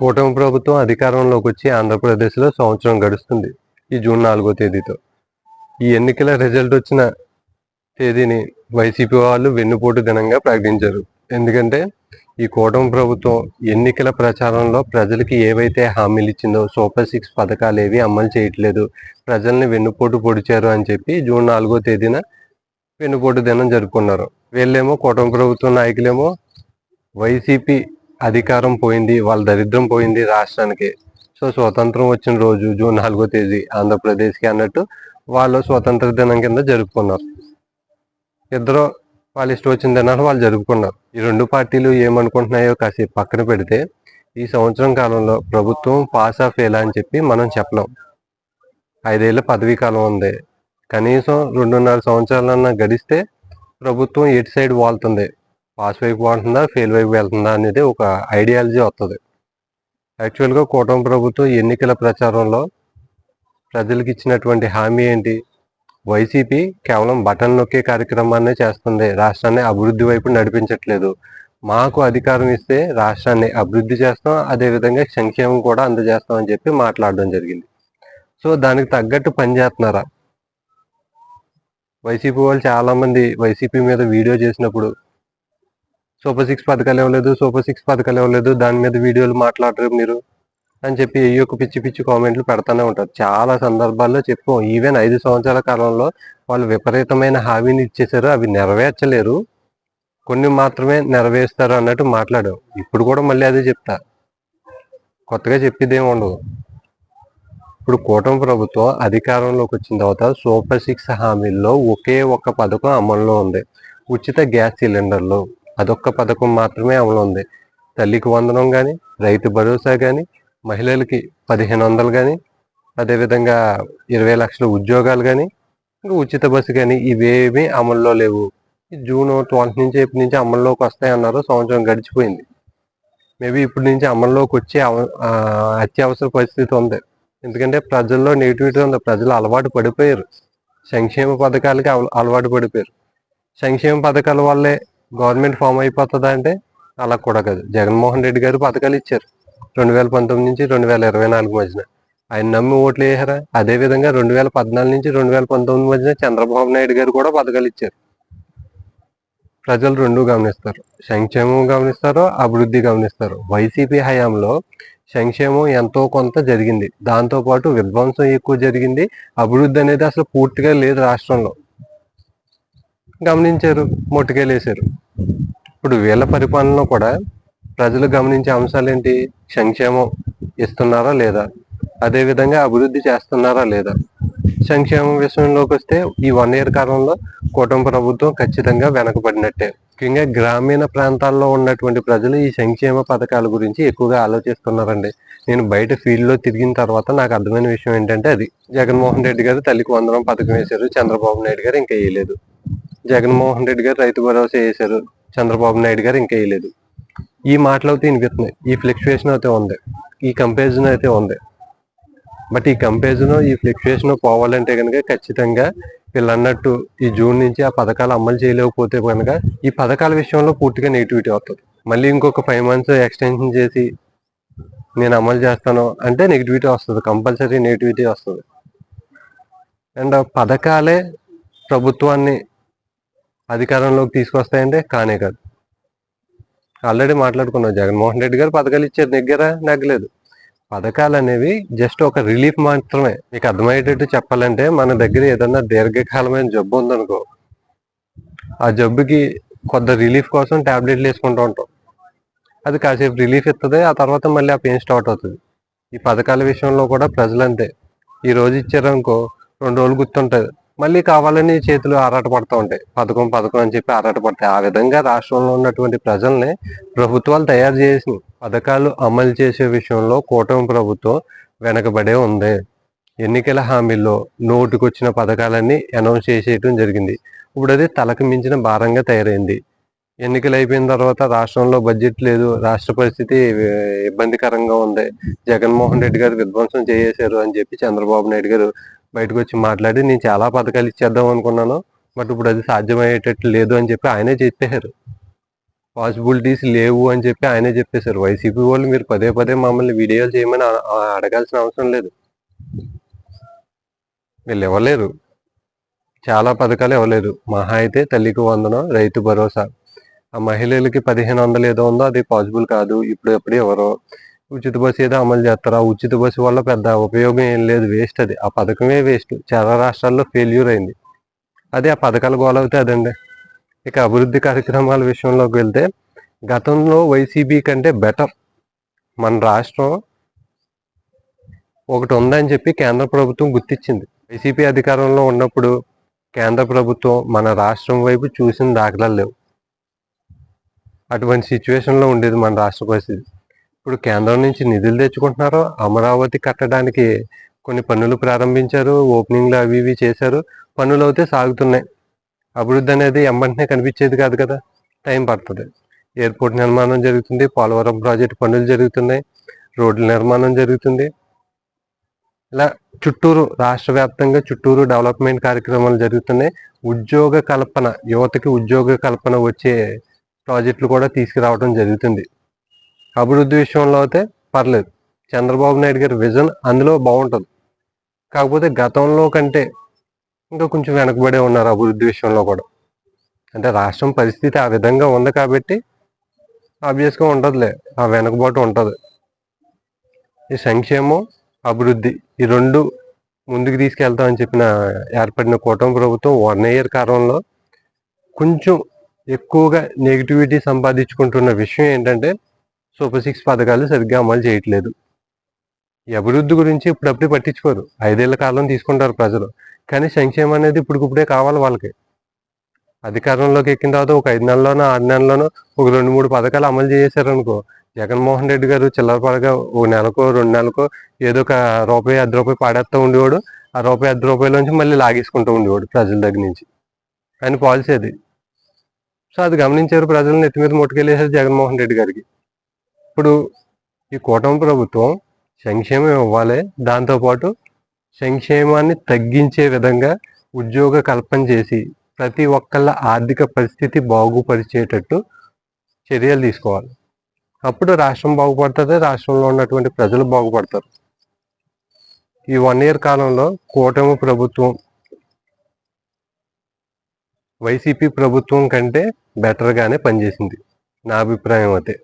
కూటమి ప్రభుత్వం అధికారంలోకి వచ్చి ఆంధ్రప్రదేశ్లో సంవత్సరం గడుస్తుంది ఈ జూన్ నాలుగో తేదీతో. ఈ ఎన్నికల రిజల్ట్ వచ్చిన తేదీని వైసీపీ వాళ్ళు వెన్నుపోటు దినంగా ప్రకటించారు. ఎందుకంటే ఈ కూటమి ప్రభుత్వం ఎన్నికల ప్రచారంలో ప్రజలకి ఏవైతే హామీలు ఇచ్చిందో సూపర్ సిక్స్ పథకాలు ఏవి అమలు చేయట్లేదు ప్రజల్ని వెన్నుపోటు పొడిచారు అని చెప్పి జూన్ నాలుగో తేదీన వెన్నుపోటు దినం జరుపుకున్నారు. వీళ్ళేమో కూటమి ప్రభుత్వ నాయకులేమో వైసీపీ అధికారం పోయింది వాళ్ళ దరిద్రం పోయింది రాష్ట్రానికి. సో స్వతంత్రం వచ్చిన రోజు జూన్ నాలుగో తేదీ ఆంధ్రప్రదేశ్కి అన్నట్టు వాళ్ళు స్వతంత్ర దినం కింద జరుపుకున్నారు. ఇద్దరు వాళ్ళు ఇష్టం వచ్చిన దినాలు వాళ్ళు జరుపుకున్నారు. ఈ రెండు పార్టీలు ఏమనుకుంటున్నాయో కాసేపు పక్కన పెడితే ఈ సంవత్సరం కాలంలో ప్రభుత్వం పాస్ ఆఫ్ ఎలా అని చెప్పి మనం చెప్పలేం. ఐదేళ్ళ పదవీ కాలం ఉంది. కనీసం రెండున్నర సంవత్సరాలన్నా గడిస్తే ప్రభుత్వం ఎటు సైడ్ వాళ్తుంది. పాస్ వైపు బాగుంటుందా ఫెయిల్ వైపు వెళ్తుందా అనేది ఒక ఐడియాలజీ వస్తుంది యాక్చువల్గా కూటమి ప్రభుత్వం ఎన్నికల ప్రచారంలో ప్రజలకు ఇచ్చినటువంటి హామీ ఏంటి? వైసీపీ కేవలం బటన్ నొక్కే కార్యక్రమాన్ని చేస్తుంది. రాష్ట్రాన్ని అభివృద్ధి వైపు నడిపించట్లేదు. మాకు అధికారం ఇస్తే రాష్ట్రాన్ని అభివృద్ధి చేస్తాం. అదేవిధంగా సంక్షేమం కూడా అందజేస్తాం అని చెప్పి మాట్లాడడం జరిగింది. సో దానికి తగ్గట్టు పనిచేస్తున్నారా వైసీపీ వాళ్ళు చాలామంది వైసీపీ మీద వీడియో చేసినప్పుడు సూపర్ సిక్స్ పథకాలు ఇవ్వలేదు సూపర్ సిక్స్ పథకాలు ఇవ్వలేదు దాని మీద వీడియోలు మాట్లాడరు మీరు అని చెప్పి ఏ ఒక పిచ్చి పిచ్చి కామెంట్లు పెడతానే ఉంటారు. చాలా సందర్భాల్లో చెప్పాం ఈవెన్ ఐదు సంవత్సరాల కాలంలో వాళ్ళు విపరీతమైన హామీని ఇచ్చేసారు అవి నెరవేర్చలేరు. కొన్ని మాత్రమే నెరవేరుస్తారు అన్నట్టు మాట్లాడాం. ఇప్పుడు కూడా మళ్ళీ అదే చెప్తా. కొత్తగా చెప్పేది ఏమి ఉండదు. ఇప్పుడు కూటమి ప్రభుత్వం అధికారంలోకి వచ్చిన తర్వాత సూపర్ సిక్స్ హామీల్లో ఒకే ఒక్క పథకం అమల్లో ఉంది. ఉచిత గ్యాస్ సిలిండర్లు అదొక్క పథకం మాత్రమే అమలు ఉంది. తల్లికి వందనం కానీ రైతు భరోసా కానీ మహిళలకి పదిహేను వందలు కానీ అదేవిధంగా ఇరవై లక్షల ఉద్యోగాలు కానీ ఇంకా ఉచిత బస్సు కానీ ఇవేమీ అమల్లో లేవు. ఈ జూన్ ట్వంటీ నుంచి ఇప్పటి నుంచి అమల్లోకి వస్తాయి అన్నారు. సంవత్సరం గడిచిపోయింది. మేబీ ఇప్పటి నుంచి అమల్లోకి వచ్చే అవ- అత్యవసర పరిస్థితి ఉంది. ఎందుకంటే ప్రజల్లో నెగిటివిటీ ఉంది. ప్రజలు అలవాటు పడిపోయారు. సంక్షేమ పథకాలకి అలవాటు పడిపోయారు. సంక్షేమ పథకాల వల్లే గవర్నమెంట్ ఫామ్ అయిపోతుందా అంటే అలా కూడా కాదు. జగన్మోహన్ రెడ్డి గారు పథకాలు ఇచ్చారు. రెండు వేల పంతొమ్మిది నుంచి రెండు వేల ఇరవై నాలుగు మధ్యన. ఆయన నమ్మి ఓట్లు వేసారా అదే విధంగా రెండు వేల పద్నాలుగు నుంచి రెండు వేల పంతొమ్మిది మధ్యన చంద్రబాబు నాయుడు గారు కూడా పథకాలు ఇచ్చారు. ప్రజలు రెండు గమనిస్తారు. సంక్షేమం గమనిస్తారు అభివృద్ధి గమనిస్తారు. వైసీపీ హయాంలో సంక్షేమం ఎంతో కొంత జరిగింది. దాంతో పాటు విధ్వంసం ఎక్కువ జరిగింది. అభివృద్ధి అనేది అసలు పూర్తిగా లేదు రాష్ట్రంలో. గమనించారు. మొట్టుకెళ్ళేశారు ఇప్పుడు వీళ్ళ పరిపాలనలో కూడా ప్రజలు గమనించే అంశాలు ఏంటి సంక్షేమం ఇస్తున్నారా లేదా? అదే విధంగా అభివృద్ధి చేస్తున్నారా లేదా? సంక్షేమం విషయంలోకి వస్తే ఈ వన్ ఇయర్ కాలంలో కూటమి ప్రభుత్వం ఖచ్చితంగా వెనకబడినట్టే. ముఖ్యంగా గ్రామీణ ప్రాంతాల్లో ఉన్నటువంటి ప్రజలు ఈ సంక్షేమ పథకాల గురించి ఎక్కువగా ఆలోచిస్తున్నారండి. నేను బయట ఫీల్డ్లో తిరిగిన తర్వాత నాకు అర్థమైన విషయం ఏంటంటే అది. జగన్మోహన్ రెడ్డి గారు తల్లికి వందనం పథకం వేశారు చంద్రబాబు నాయుడు గారు ఇంకా వేయలేదు. జగన్మోహన్ రెడ్డి గారు రైతు భరోసా వేశారు. చంద్రబాబు నాయుడు గారు ఇంకా వేయలేదు. ఈ మాటలు అయితే వినిపిస్తున్నాయి. ఈ ఫ్లక్చుయేషన్ అయితే ఉంది. ఈ కంపారిజన్ అయితే ఉంది. బట్ ఈ కంపారిజన్ ఈ ఫ్లక్చుయేషన్ పోవాలంటే కనుక ఖచ్చితంగా వీళ్ళు అన్నట్టు ఈ జూన్ నుంచి ఆ పథకాలు అమలు చేయలేకపోతే కనుక ఈ పథకాల విషయంలో పూర్తిగా నెగిటివిటీ వస్తుంది. మళ్ళీ ఇంకొక ఫైవ్ మంత్స్ ఎక్స్టెన్షన్ చేసి నేను అమలు చేస్తాను అంటే నెగిటివిటీ వస్తుంది. కంపల్సరీ నెగిటివిటీ వస్తుంది. అండ్ పథకాలే ప్రభుత్వాన్ని అధికారంలోకి తీసుకొస్తాయంటే కానే కాదు. ఆల్రెడీ మాట్లాడుకున్నాం జగన్మోహన్ రెడ్డి గారు పథకాలు ఇచ్చారు దగ్గర నగ్గలేదు. పథకాలు అనేవి జస్ట్ ఒక రిలీఫ్ మాత్రమే. మీకు అర్థమయ్యేటట్టు చెప్పాలంటే మన దగ్గర ఏదన్నా దీర్ఘకాలమైన జబ్బు ఉందనుకో ఆ జబ్బుకి కొద్ది రిలీఫ్ కోసం టాబ్లెట్లు వేసుకుంటూ ఉంటాం. అది కాసేపు రిలీఫ్ ఇస్తుంది ఆ తర్వాత మళ్ళీ ఆ పెయిన్ స్టార్ట్ అవుతుంది. ఈ పథకాల విషయంలో కూడా ప్రజలంతే. ఈ రోజు ఇచ్చారనుకో రెండు రోజులు గుర్తుంటుంది. మళ్ళీ కావాలని చేతులు ఆరాట పడుతూ ఉంటాయి. పథకం పథకం అని చెప్పి ఆరాట పడతాయి ఆ విధంగా రాష్ట్రంలో ఉన్నటువంటి ప్రజల్ని ప్రభుత్వాలు తయారు చేసి పథకాలు అమలు చేసే విషయంలో కూటమి ప్రభుత్వం వెనకబడే ఉంది. ఎన్నికల హామీల్లో నోటుకొచ్చిన పథకాలన్నీ అనౌన్స్ చేసేయటం జరిగింది. ఇప్పుడు అది తలకు మించిన భారంగా తయారైంది. ఎన్నికలు అయిపోయిన తర్వాత రాష్ట్రంలో బడ్జెట్ లేదు రాష్ట్ర పరిస్థితి ఇబ్బందికరంగా ఉంది. జగన్మోహన్ రెడ్డి గారు విధ్వంసం చేసేశారు అని చెప్పి చంద్రబాబు నాయుడు గారు బయటకు వచ్చి మాట్లాడి నేను చాలా పథకాలు ఇచ్చేద్దాం అనుకున్నాను బట్ ఇప్పుడు అది సాధ్యమయ్యేటట్టు లేదు అని చెప్పి ఆయనే చెప్పారు పాసిబిలిటీస్ లేవు అని చెప్పి ఆయనే చెప్పేశారు. వైసీపీ వాళ్ళు మీరు పదే పదే మమ్మల్ని వీడియోలు చేయమని అడగాల్సిన అవసరం లేదు. వీళ్ళు ఇవ్వలేరు చాలా పథకాలు ఇవ్వలేదు. మహా అయితే తల్లికి వందనం రైతు భరోసా. ఆ మహిళలకి పదిహేను వందలు ఏదో ఉందో అది పాసిబుల్ కాదు. ఇప్పుడు ఎప్పుడు ఎవరో ఉచిత బస్సు ఏదో అమలు చేస్తారు? ఆ ఉచిత బస్సు వల్ల పెద్ద ఉపయోగం ఏం లేదు వేస్ట్ అది. ఆ పథకమే వేస్ట్ చాలా రాష్ట్రాల్లో ఫెయిల్యూర్ అయింది. అదే ఆ పథకాలు గోలవుతే అదండి. ఇక అభివృద్ధి కార్యక్రమాల విషయంలోకి వెళ్తే గతంలో వైసీపీ కంటే బెటర్ మన రాష్ట్రం ఒకటి ఉందని చెప్పి కేంద్ర ప్రభుత్వం గుర్తించింది వైసీపీ అధికారంలో ఉన్నప్పుడు కేంద్ర ప్రభుత్వం మన రాష్ట్రం వైపు చూసిన దాఖలాలు లేవు. అటువంటి సిచ్యువేషన్లో ఉండేది మన రాష్ట్ర పరిస్థితి. ఇప్పుడు కేంద్రం నుంచి నిధులు తెచ్చుకుంటున్నారు అమరావతి కట్టడానికి కొన్ని పనులు ప్రారంభించారు ఓపెనింగ్లు అవి ఇవి చేశారు పనులు అయితే సాగుతున్నాయి. అభివృద్ధి అనేది ఎంబంటనే కనిపించేది కాదు కదా టైం పడుతుంది. ఎయిర్పోర్ట్ నిర్మాణం జరుగుతుంది పోలవరం ప్రాజెక్ట్ పనులు జరుగుతున్నాయి రోడ్ల నిర్మాణం జరుగుతుంది. ఇలా చుట్టూరు రాష్ట్ర వ్యాప్తంగా చుట్టూరు డెవలప్మెంట్ కార్యక్రమాలు జరుగుతున్నాయి. ఉద్యోగ కల్పన యువతకి ఉద్యోగ కల్పన వచ్చే ప్రాజెక్టులు కూడా తీసుకురావడం జరుగుతుంది. అభివృద్ధి విషయంలో అయితే పర్లేదు. చంద్రబాబు నాయుడు గారి విజన్ అందులో బాగుంటుంది. కాకపోతే గతంలో కంటే ఇంకా కొంచెం వెనకబడే ఉన్నారు అభివృద్ధి విషయంలో కూడా. అంటే రాష్ట్రం పరిస్థితి ఆ విధంగా ఉంది కాబట్టి ఆబ్వియస్గా ఉంటుందిలే. ఆ వెనుకబాటు ఉంటుంది. ఈ సంక్షేమం అభివృద్ధి ఈ రెండు ముందుకు తీసుకెళ్తామని చెప్పిన ఏర్పడిన కూటమి ప్రభుత్వం వన్ ఇయర్ కాలంలో కొంచెం ఎక్కువగా నెగిటివిటీ సంపాదించుకుంటున్న విషయం ఏంటంటే సూపర్ సిక్స్ పథకాలు సరిగ్గా అమలు చేయట్లేదు. ఈ అభివృద్ధి గురించి ఇప్పుడప్పుడే పట్టించుకోరు. ఐదేళ్ళ కాలం తీసుకుంటారు ప్రజలు. కానీ సంక్షేమం అనేది ఇప్పటికిప్పుడే కావాలి వాళ్ళకి. అధికారంలోకి ఎక్కిన తర్వాత ఒక ఐదు నెలలోనో ఆరు నెలల్లోనో ఒక రెండు మూడు పథకాలు అమలు చేశారనుకో జగన్మోహన్ రెడ్డి గారు చిల్లర పడగా ఓ నెలకో రెండు నెలకో ఏదో ఒక రూపాయి అర్ధ రూపాయి పాడేస్తూ ఉండేవాడు. ఆ రూపాయి అర్ధ రూపాయలోంచి మళ్ళీ లాగేసుకుంటూ ఉండేవాడు ప్రజల దగ్గర నుంచి. ఆయన పాలసీ అది. సో అది గమనించారు ప్రజలను నెత్తి మీద ముట్టుకెళ్ళేసారు జగన్మోహన్ రెడ్డి గారికి. ఇప్పుడు ఈ కూటమి ప్రభుత్వం సంక్షేమం ఇవ్వాలి. దాంతోపాటు సంక్షేమాన్ని తగ్గించే విధంగా ఉద్యోగ కల్పన చేసి ప్రతి ఒక్కళ్ళ ఆర్థిక పరిస్థితి బాగుపరిచేటట్టు చర్యలు తీసుకోవాలి. అప్పుడు రాష్ట్రం బాగుపడుతుంది. రాష్ట్రంలో ఉన్నటువంటి ప్రజలు బాగుపడతారు. ఈ వన్ ఇయర్ కాలంలో కూటమి ప్రభుత్వం వైసీపీ ప్రభుత్వం కంటే బెటర్గానే పనిచేసింది. నా అభిప్రాయం అయితే.